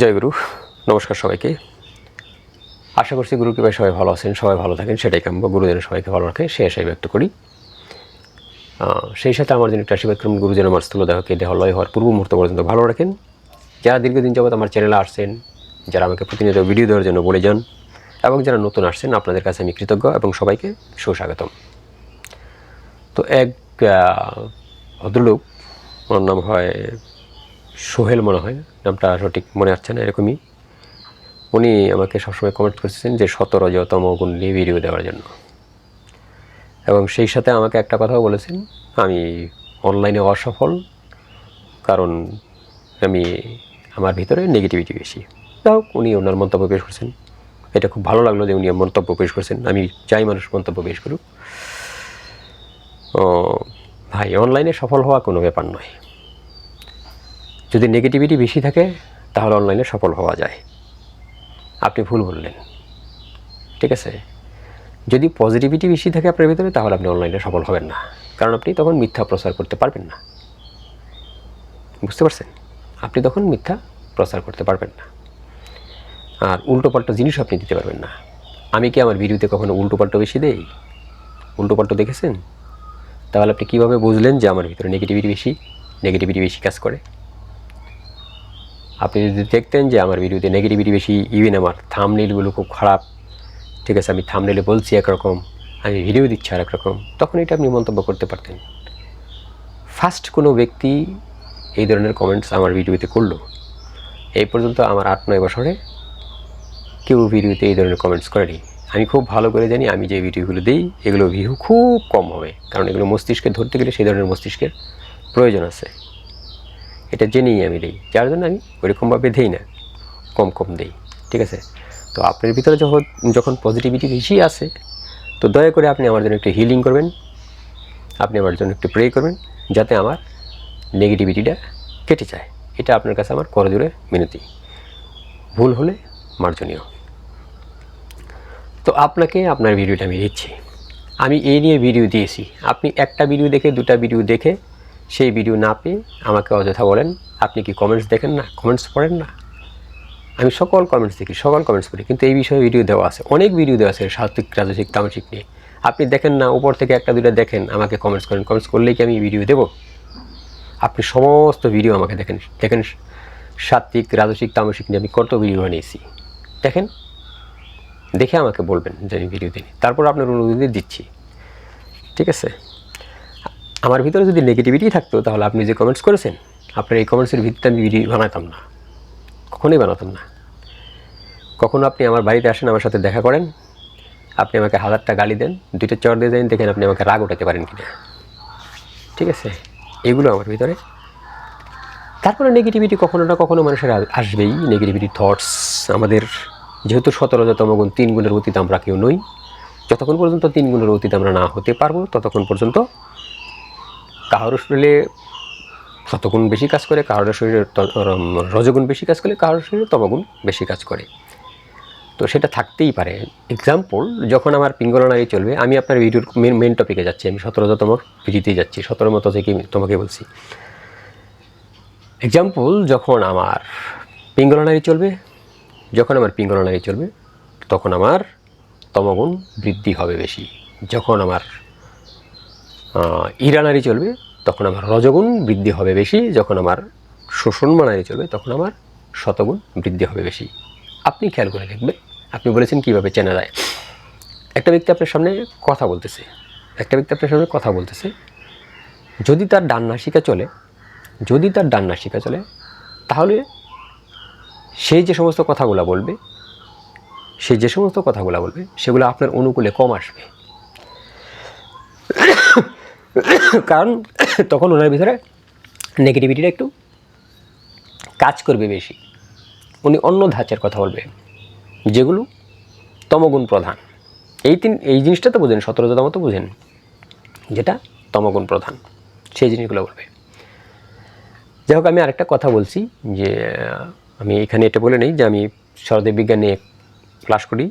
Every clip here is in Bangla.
জয় গুরু, নমস্কার সবাইকে। আশা করছি গুরু কৃপায় সবাই ভালো আছেন, সবাই ভালো থাকেন, সেটাই কাম্য। গুরুজেন সবাইকে ভালো রাখে সে আশাই ব্যক্ত করি। সেই সাথে আমার জন্য একটা আশীর্বাদ করুন গুরুজন আমার স্থূল দেহকে দেহ লয় হওয়ার পূর্ব মুহূর্ত পর্যন্ত ভালো রাখেন। যারা দীর্ঘদিন যাবত আমার চ্যানেলে আসছেন, যারা আমাকে প্রতিনিয়ত ভিডিও দেওয়ার জন্য বলে যান, এবং যারা নতুন আসছেন, আপনাদের কাছে আমি কৃতজ্ঞ এবং সবাইকে সুস্বাগতম। তো এক ভদ্রলোক, ওনার নাম হয় সোহেল মনে হয়, নামটা সঠিক মনে আসছে না, এরকমই। উনি আমাকে সবসময় কমেন্ট করেছেন যে সতেরোতম গুণ নিয়ে ভিডিও দেওয়ার জন্য। এবং সেই সাথে আমাকে একটা কথাও বলেছেন, আমি অনলাইনে অসফল, কারণ আমি আমার ভিতরে নেগেটিভিটি বেশি। যাই হোক, উনি ওনার মন্তব্য পেশ করছেন। এটা খুব ভালো লাগল যে উনি মন্তব্য পেশ করছেন। আমি চাই মানুষ মন্তব্য পেশ করুক। ভাই অনলাইনে সফল হওয়া কোনো ব্যাপার নয়। যদি নেগেটিভিটি বেশি থাকে, তাহলে অনলাইনে সফল হওয়া যায়। আপনি ভুল বললেন। ঠিক আছে? যদি পজিটিভিটি বেশি থাকে আপনার ভিতরে, তাহলে আপনি অনলাইনে সফল হবেন না। কারণ আপনি তখন মিথ্যা প্রচার করতে পারবেন না। বুঝতে পারছেন? আপনি তখন মিথ্যা প্রচার করতে পারবেন না। আর উল্টো পাল্টা জিনিস আপনি দিতে পারবেন না। আমি কি আমার ভিডিওতে কখনো উল্টো পাল্টা বেশি দেই? উল্টো পাল্টা দেখেছেন? তাহলে আপনি কীভাবে বুঝলেন যে আমার ভিতরে নেগেটিভিটি বেশি নেগেটিভিটি বেশি কাজ করে? আপনি যদি দেখতেন যে আমার ভিডিওতে নেগেটিভিটি বেশি ইভেন আমার থামনেলগুলো খুব খারাপ, ঠিক আছে, আমি থামনেলে বলছি একরকম, আমি ভিডিও দিচ্ছি আর একরকম তখন এটা আপনি মন্তব্য করতে পারতেন। ফার্স্ট কোনো ব্যক্তি এই ধরনের কমেন্টস আমার ভিডিওতে করল। এই পর্যন্ত আমার আট, নয় বছরে কেউ ভিডিওতে এই ধরনের কমেন্টস করেনি। আমি খুব ভালো করে জানি আমি যে ভিডিওগুলো দিই, এগুলো ভিউ খুব কম হবে, কারণ এগুলো মস্তিষ্কে ধরতে গেলে সেই ধরনের মস্তিষ্কের প্রয়োজন আছে। এটা জেনেই আমি দিই, যার জন্য আমি ওইরকমভাবে দিই না, কম কম দিই, ঠিক আছে? তো আপনার ভিতরে যখন যখন পজিটিভিটি বেশি আছে, তো দয়া করে আপনি আমার জন্য একটু হিলিং করবেন, আপনি আমার জন্য একটু প্রে করবেন, যাতে আমার নেগেটিভিটিটা কেটে যায়। এটা আপনার কাছে আমার করজোরে মিনতি। ভুল হলে মার্জনীয়। তো আপনাকে আপনার ভিডিওটা আমি দিচ্ছি। আমি এই নিয়ে ভিডিও দিয়েছি। আপনি একটা ভিডিও দেখে দুটা ভিডিও দেখে সেই ভিডিও না পেয়ে আমাকে অযথা বলেন, আপনি কি কমেন্টস দেখেন না? কমেন্টস পড়েন না? আমি সকল কমেন্টস দেখি, সকল কমেন্টস পড়ি, কিন্তু এই বিষয়ে ভিডিও দেওয়া আছে। অনেক ভিডিও দেওয়া আছে সাত্বিক রাজস্বিক তামসিক নিয়ে। আপনি দেখেন না, উপর থেকে একটা দুটা দেখেন, আমাকে কমেন্টস করেন। কমেন্টস করলেই কি আমি ভিডিও দেবো? আপনি সমস্ত ভিডিও আমাকে দেখেন দেখেন সাত্বিক রাজস্বিক তামসিক নিয়ে আমি কত ভিডিও বানিয়েছি। দেখেন, দেখে আমাকে বলবেন যে আমি ভিডিও দিই তারপর আপনার অনুমতি দিচ্ছি। ঠিক আছে? আমার ভিতরে যদি নেগেটিভিটি থাকতো, তাহলে আপনি যে কমেন্টস করেছেন, আপনার এই কমেন্টসের ভিত্তিতে আমি ভিডিও বানাতাম না। কখনোই বানাতাম না। কখনো আপনি আমার বাড়িতে আসেন, আমার সাথে দেখা করেন, আপনি আমাকে হাজারটা গালি দেন, দুইটা চর দিয়ে দেন দেখেন আপনি আমাকে রাগ উঠাতে পারেন কিনা। ঠিক আছে? এগুলো আমার ভিতরে। তারপরে নেগেটিভিটি কখনো না কখনো মানুষের আসবেই। নেগেটিভিটি থটস আমাদের, যেহেতু সতেরোতম গুণ তিন গুণের অতীত আমরা কেউ নই, যতক্ষণ পর্যন্ত তিন গুণের অতীত আমরা না হতে পারব, ততক্ষণ পর্যন্ত কারোর শরীরে শতগুণ বেশি কাজ করে কারোর শরীরে রজগুণ বেশি কাজ করে কারোর শরীরে তমগুণ বেশি কাজ করে। তো সেটা থাকতেই পারে। এক্সাম্পল যখন আমার পিঙ্গলা নারী চলবে, আমি আপনার ভিডিওর মেন মেন টপিকে যাচ্ছি, আমি সতেরোতম ভিডিওতেই যাচ্ছি, সতেরো মতো থেকে তোমাকে বলছি। এক্সাম্পল যখন আমার পিঙ্গলা নারী চলবে, যখন আমার পিঙ্গলা নারী চলবে, তখন আমার তমগুণ বৃদ্ধি হবে বেশি। যখন আমার আহ, ইরা নারী চলবে তখন আমার রজগুণ বৃদ্ধি হবে বেশি। যখন আমার শোষণমা নারী চলবে তখন আমার শতগুণ বৃদ্ধি হবে বেশি। আপনি খেয়াল করে দেখবেন আপনি বলেছেন কীভাবে চেনা যায়। একটা ব্যক্তি আপনার সামনে কথা বলতেছে একটা ব্যক্তি আপনার সামনে কথা বলতেছে যদি তার ডান নাসিকা চলে যদি তার ডান নাসিকা চলে তাহলে সেই যে সমস্ত কথাগুলো বলবে সে যে সমস্ত কথাগুলো বলবে সেগুলো আপনার অনুকূলে কম আসবে। কারণ তখন ওনার ভিতরে নেগেটিভিটিটা একটু কাজ করবে বেশি। উনি অন্য ধাঁচের কথা বলবে, যেগুলো তমগুণ প্রধান। এই তিন, এই জিনিসটা তো বোঝেন, সতেরোতম তো বোঝেন, যেটা তমগুণ প্রধান, সেই জিনিসগুলো বলবে। যাই হোক, আমি আরেকটা কথা বলছি যে, আমি এখানে এটা বলে নেই যে আমি শরদেব বিজ্ঞান নিয়ে ক্লাস করি,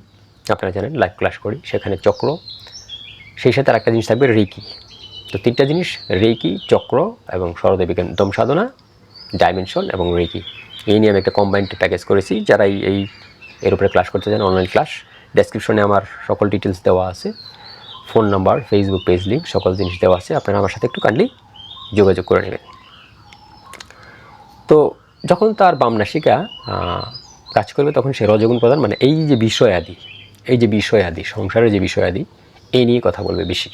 আপনারা জানেন লাইভ ক্লাস করি, সেখানে চক্র, সেই সাথে আরেকটা জিনিস থাকবে রেকি। তো তিনটা জিনিস রেকি চক্র এবং বিজ্ঞান দম সাধনা ডাইমেনশন এবং রেকি এই নিয়ে আমি একটা কম্বাইন্ড প্যাকেজ করেছি। যারা এই এর উপরে ক্লাস করতে চান অনলাইন ক্লাস ডেসক্রিপশনে আমার সকল ডিটেলস দেওয়া আছে। Phone number Facebook page link সকল জিনিস দেওয়া আছে। আপনারা আমার সাথে একটু কাইন্ডলি যোগাযোগ করে নেবেন। তো যখন তার বামনাসিকা কাজ করবে, তখন সে রজগুণ প্রধান মানে এই যে বিষয় আদি এই যে বিষয় আদি সংসারের যে বিষয় আদি এই নিয়ে কথা বলবে বেশি।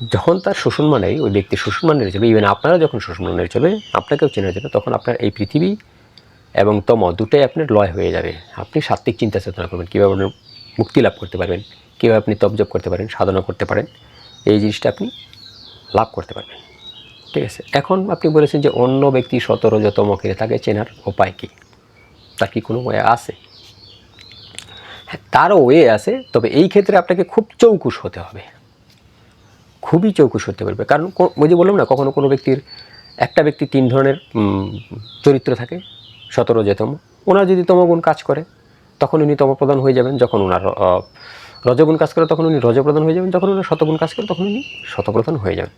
যখন তার শোষণ মানে ওই ব্যক্তি শোষণ মানে চলবে ইভেন আপনারা যখন শোষণ মানে চলবে আপনাকেও চেনা যাবে তখন আপনার এই পৃথিবী এবং তম দুটাই আপনার লয় হয়ে যাবে। আপনি সাত্ত্বিক চিন্তা চেতনা করবেন, কীভাবে আপনার মুক্তি লাভ করতে পারবেন, কীভাবে আপনি তপজপ করতে পারেন, সাধনা করতে পারেন, এই জিনিসটা আপনি লাভ করতে পারবেন। ঠিক আছে? এখন আপনি বলেছেন যে অন্য ব্যক্তি সতরজতমকে তাকে চেনার উপায় কী? তার কি কোনো ওয়ে আছে? হ্যাঁ তারও ওয়ে আছে, তবে এই ক্ষেত্রে আপনাকে খুব চৌকুশ হতে হবে। খুবই চৌকুশ হতে পারবে। কারণ ওই যে বললাম না, কখনো কোনো ব্যক্তির, একটা ব্যক্তি তিন ধরনের চরিত্র থাকে, সতেরো যেতম ওনার যদি তমগুণ কাজ করে, তখন উনি তমপ্রধান হয়ে যাবেন। যখন ওনার রজগুণ কাজ করে, তখন উনি রজপ্রধান হয়ে যাবেন। যখন ওনার শতগুণ কাজ করে, তখন উনি শতপ্রধান হয়ে যাবেন।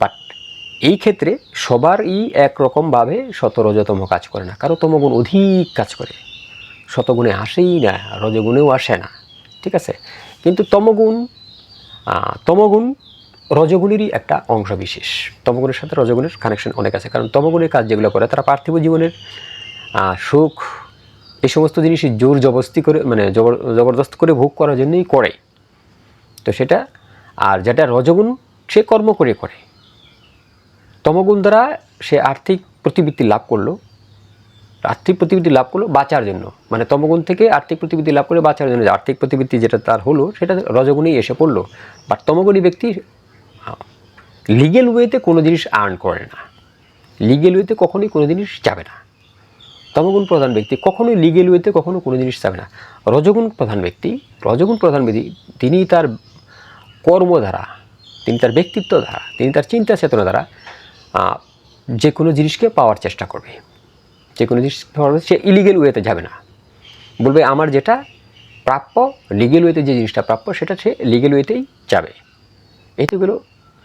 বাট এই ক্ষেত্রে সবারই একরকমভাবে শতরজতম কাজ করে না। কারও তমগুণ অধিক কাজ করে। শতগুণে আসেই না, রজগুণেও আসে না। ঠিক আছে? কিন্তু তমগুণ তমগুণ রজগুণেরই একটা অংশ বিশেষ তমগুণের সাথে রজগুণের কানেকশন অনেক আছে, কারণ তমগুণের কাজ যেগুলো করে, তারা পার্থিব জীবনের সুখ, এই সমস্ত জিনিসই জোর জবস্তি করে মানে জবর, জবরদস্ত করে ভোগ করার জন্যই করে। তো সেটা, আর যেটা রজগুণ, সে কর্ম করে করে। তমগুণ দ্বারা সে আর্থিক প্রতিবৃত্তি লাভ করল আর্থিক প্রতিবৃত্তি লাভ করল বাঁচার জন্য। মানে তমগুণ থেকে আর্থিক প্রতিবৃত্তি লাভ করে বাঁচার জন্য আর্থিক প্রতিবৃত্তি যেটা তার হলো, সেটা রজগুণেই এসে পড়ল। বাট তমগুণী ব্যক্তি লিগেল ওয়েতে কোনো জিনিস আর্ন করে না। লিগেল ওয়েতে কখনোই কোনো জিনিস যাবে না। তমগুণ প্রধান ব্যক্তি কখনোই লিগেল ওয়েতে কখনো কোনো জিনিস যাবে না। রজগুণ প্রধান ব্যক্তি, রজগুণ প্রধান ব্যক্তি, তিনি তার কর্মধারা, তিনি তার ব্যক্তিত্ব দ্বারা তিনি তার চিন্তা চেতনা দ্বারা যে কোনো জিনিসকে পাওয়ার চেষ্টা করবে। যে কোনো জিনিস পাওয়ার সে ইলিগেল ওয়েতে যাবে না। বলবে আমার যেটা প্রাপ্য লিগেল ওয়েতে যে জিনিসটা প্রাপ্য, সেটা সে লিগেল ওয়েতেই যাবে। এটি হলো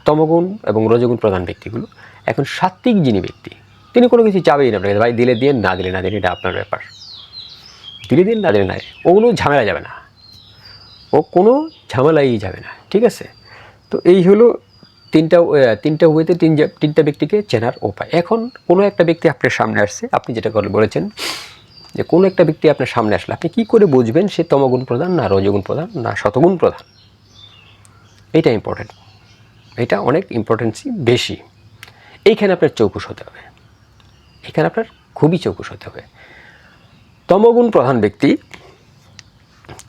তমগুণ এবং রজগুণ প্রধান ব্যক্তিগুলো। এখন সাত্ত্বিক যিনি ব্যক্তি, তিনি কোনো কিছু চাবেই না আপনাকে ভাই, দিলে দিয়ে না দিলে না দিলে এটা আপনার ব্যাপার। দিলে দিন না দিলে না ও কোনো ঝামেলা যাবে না। ও কোনো ঝামেলাই যাবে না, ঠিক আছে? তো এই হলো তিনটা তিনটা ওয়েতে তিন তিনটা ব্যক্তিকে চেনার উপায়। এখন কোনো একটা ব্যক্তি আপনার সামনে আসছে, আপনি যেটা করে বলেছেন যে কোনো একটা ব্যক্তি আপনার সামনে আসলে আপনি কী করে বুঝবেন সে তমগুণ প্রধান না রজগুণ প্রধান না শতগুণ প্রধান? এটা ইম্পর্টেন্ট এটা অনেক ইম্পর্টেন্সি বেশি। এইখানে আপনার চৌকুশ হতে হবে। এখানে আপনার খুবই চৌকুশ হতে হবে। তমগুণ প্রধান ব্যক্তি,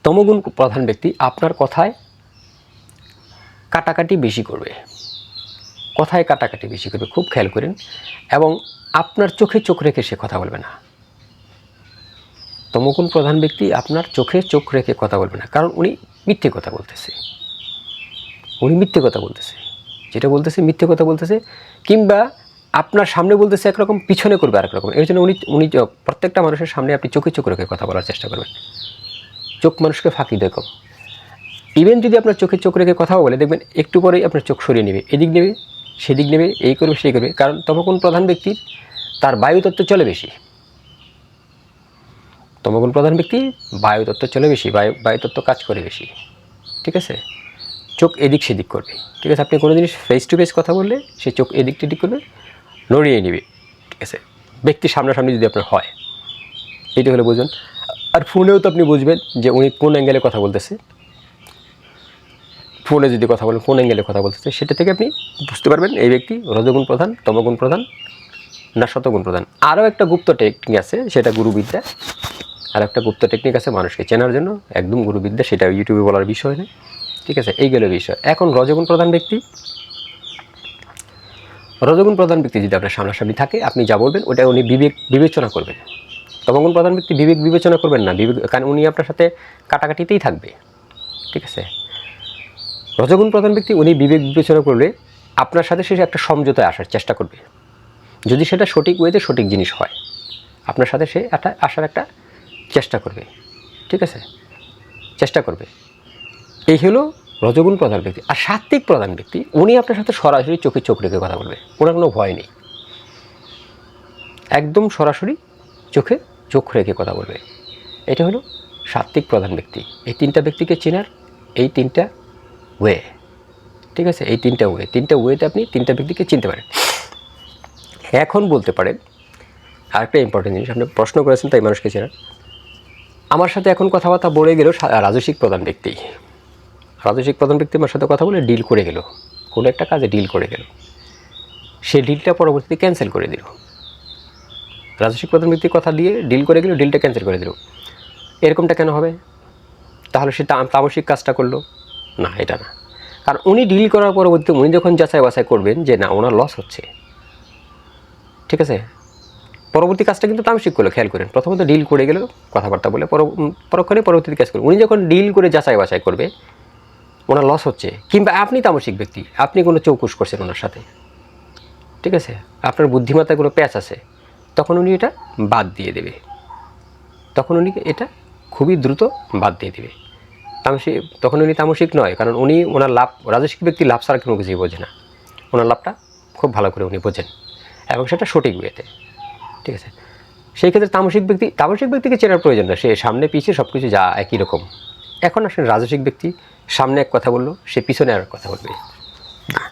তমগুণ প্রধান ব্যক্তি আপনার কথায় কাটাকাটি বেশি করবে। কথায় কাটাকাটি বেশি করবে খুব খেয়াল করেন এবং আপনার চোখে চোখ রেখে সে কথা বলবে না। তমগুণ প্রধান ব্যক্তি আপনার চোখে চোখ রেখে কথা বলবে না, কারণ উনি মিথ্যে কথা বলতেছে। উনি মিথ্যে কথা বলতেছে। যেটা বলতেছে, মিথ্যে কথা বলতেছে, কিংবা আপনার সামনে বলতেছে একরকম, পিছনে করবে আরেক রকম এর জন্য উনি উনি প্রত্যেকটা মানুষের সামনে আপনি চোখে চোখ রেখে কথা বলার চেষ্টা করবেন। চোখ মানুষকে ফাঁকি কম। ইভেন যদি আপনার চোখে চোখ রেখে কথাও বলে, দেখবেন একটু পরেই আপনার চোখ সরিয়ে নেবে, এদিক নেবে সেদিক নেবে, এই করবে, সেই করবে। কারণ তমগুণ প্রধান ব্যক্তির তার বায়ুতত্ত্ব চলে বেশি। তমগুণ প্রধান ব্যক্তি, বায়ুতত্ত্ব চলে বেশি, বায়ু, বায়ুতত্ত্ব কাজ করে বেশি। ঠিক আছে? চোখ এদিক সেদিক করবে। ঠিক আছে? আপনি কোনো জিনিস ফেস টু ফেস কথা বললে, সে চোখ এদিক টেদিক করবে, নড়িয়ে নেবে। ঠিক আছে? ব্যক্তির সামনাসামনি যদি আপনার হয়, এইটা হলে বুঝবেন আর ফোনেও তো আপনি বুঝবেন যে উনি কোন অ্যাঙ্গেলে কথা বলতেছে। ফোনে যদি কথা বলেন, কোন অ্যাঙ্গেলে কথা বলতেছে সেটা থেকে আপনি বুঝতে পারবেন এই ব্যক্তি রজগুণ প্রধান, তমগুণ প্রধান না শতগুণ প্রধান। আরও একটা গুপ্ত টেকনিক আছে, সেটা গুরুবিদ্যা। আর একটা গুপ্ত টেকনিক আছে মানুষকে চেনার জন্য। একদম গুরুবিদ্যা, সেটা ইউটিউবে বলার বিষয় নেই ঠিক আছে, এই গেল বিষয়। এখন রজগুণ প্রধান ব্যক্তি। রজগুণ প্রধান ব্যক্তি যদি আপনার সামনাসামনি থাকে, আপনি যা বলবেন, ওটা উনি বিবেক, বিবেচনা করবেন। তমগুণ প্রধান ব্যক্তি বিবেক বিবেচনা করবেন না। বিবেক, কারণ উনি আপনার সাথে কাটাকাটিতেই থাকবে। ঠিক আছে রজগুণ প্রধান ব্যক্তি, উনি বিবেক বিবেচনা করলে আপনার সাথে সে একটা সমঝোতায় আসার চেষ্টা করবে। যদি সেটা সঠিক ওয়েতে সঠিক জিনিস হয়, আপনার সাথে সে একটা আসার একটা চেষ্টা করবে। ঠিক আছে? চেষ্টা করবে। এই হলো রজগুণ প্রধান ব্যক্তি। আর সাত্ত্বিক প্রধান ব্যক্তি, উনি আপনার সাথে সরাসরি চোখে চোখ রেখে কথা বলবে। ওনার কোনো ভয় নেই। একদম সরাসরি চোখে চোখ রেখে কথা বলবে। এটা হলো সাত্ত্বিক প্রধান ব্যক্তি। এই তিনটা ব্যক্তিকে চেনার, এই তিনটা ওয়ে ঠিক আছে? এই তিনটা ওয়ে তিনটা ওয়েতে আপনি তিনটা ব্যক্তিকে চিনতে পারেন। এখন বলতে পারেন, আরেকটা ইম্পর্টেন্ট জিনিস, আপনি প্রশ্ন করেছেন তাই মানুষকে চেনার আমার সাথে এখন কথাবার্তা বলে গেল রাজস্বিক প্রধান ব্যক্তি। রাজস্বিক প্রধান ব্যক্তি আমার সাথে কথা বলে ডিল করে গেল। কোনো একটা কাজে ডিল করে গেল। সে ডিলটা পরবর্তীতে ক্যান্সেল করে দিল। রাজস্বিক প্রধান ব্যক্তির কথা দিয়ে ডিল করে গেল ডিলটা ক্যান্সেল করে দিল। এরকমটা কেন হবে? তাহলে সে তাম- তামসিক কাজটা করল। না, এটা না। কারণ উনি ডিল করার পরবর্তীতে উনি যখন যাচাই বাছাই করবেন যে না, ওনার লস হচ্ছে, ঠিক আছে? পরবর্তী কাজটা কিন্তু তামসিক করল, খেয়াল করেন। প্রথমত ডিল করে গেল, কথাবার্তা বলে পর পরক্ষণে পরবর্তী কাজ করবে উনি যখন ডিল করে যাচাই বাছাই করবে, ওনার লস হচ্ছে। কিংবা আপনি তামসিক ব্যক্তি, আপনি কোনো চৌকুশ করছেন ওনার সাথে, ঠিক আছে? আপনার বুদ্ধিমত্তায় কোনো প্যাচ আছে, তখন উনি এটা বাদ দিয়ে দেবে। তখন উনি এটা খুবই দ্রুত বাদ দিয়ে দিবে। তামসিক, তখন উনি তামসিক নয়, কারণ উনি ওনার লাভ, রাজস্বিক ব্যক্তি লাভ ছাড়া কোনো কিছুই বোঝে না। ওনার লাভটা খুব ভালো করে উনি বোঝেন, এবং সেটা সঠিক ওয়েতে, ঠিক আছে? সেই ক্ষেত্রে তামসিক ব্যক্তি, তামসিক ব্যক্তিকে চেনার প্রয়োজন না, সে সামনে পিছিয়ে সব কিছু যা একই রকম। এখন আসলে রাজস্বিক ব্যক্তি, সামনে এক কথা বলল, সে পিছনে আর কথা বলবে। না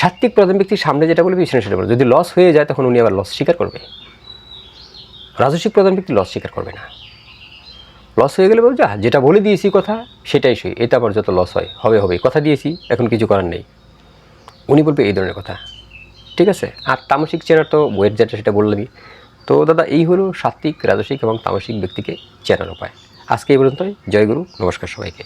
সাত্বিক প্রধান ব্যক্তি সামনে যেটা বলবে, পিছনে সেটা বলবে। যদি লস হয়ে যায়, তখন উনি আবার লস স্বীকার করবে। রাজস্বিক প্রধান ব্যক্তি লস স্বীকার করবে না। লস হয়ে গেলে বলছে যা যেটা বলে দিয়েছি কথা, সেটাই সই। এটা আবার যত লস হয়, হবে হবে, কথা দিয়েছি, এখন কিছু করার নেই। উনি বলবে এই ধরনের কথা। ঠিক আছে? আর তামসিক চেনার তো ওয়েট যেটা সেটা বললামই। তো দাদা, এই হলো সাত্বিক রাজসিক এবং তামসিক ব্যক্তিকে চেনার উপায়। আজকে এই পর্যন্তই। জয়গুরু নমস্কার সবাইকে।